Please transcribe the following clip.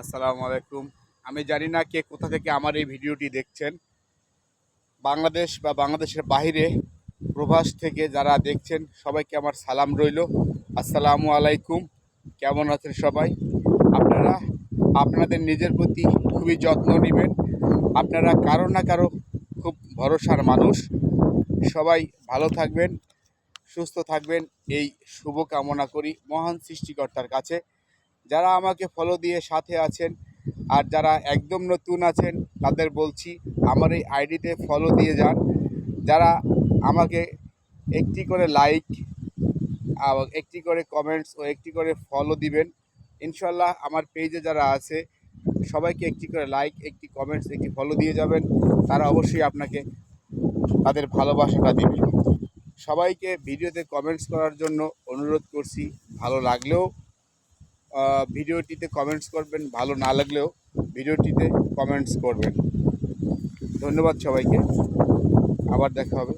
আসসালামু আলাইকুম। আমি জানি না কে কোথা থেকে আমার এই ভিডিওটি দেখছেন। বাংলাদেশ বা বাংলাদেশের বাইরে প্রবাস থেকে যারা দেখছেন, সবাইকে আমার সালাম রইল। আসসালামু আলাইকুম। কেমন আছেন সবাই? আপনারা আপনাদের নিজের প্রতি খুবই যত্ন নেবেন। আপনারা কারও না কারও খুব ভরসার মানুষ। সবাই ভালো থাকবেন, সুস্থ থাকবেন। এই শুভ কামনা করি মহান সৃষ্টিকর্তার কাছে। যারা আমাকে ফলো দিয়ে সাথে আছেন আর যারা একদম নতুন আছেন, তাদের বলছি আমার এই আইডিতে ফলো দিয়ে যান। যারা আমাকে একটি করে লাইক একটি করে কমেন্টস ও একটি করে ফলো দিবেন, ইনশাল্লাহ আমার পেজে যারা আছে, সবাইকে একটি করে লাইক একটি কমেন্টস একটি ফলো দিয়ে যাবেন। তারা অবশ্যই আপনাকে তাদের ভালোবাসাটা দিবে। সবাইকে ভিডিওতে কমেন্টস করার জন্য অনুরোধ করছি, ভালো লাগলেও ভিডিওটিতে কমেন্টস করবেন ভালো না লাগলেও ভিডিওটিতে কমেন্টস করবেন। ধন্যবাদ সবাইকে। আবার দেখা হবে।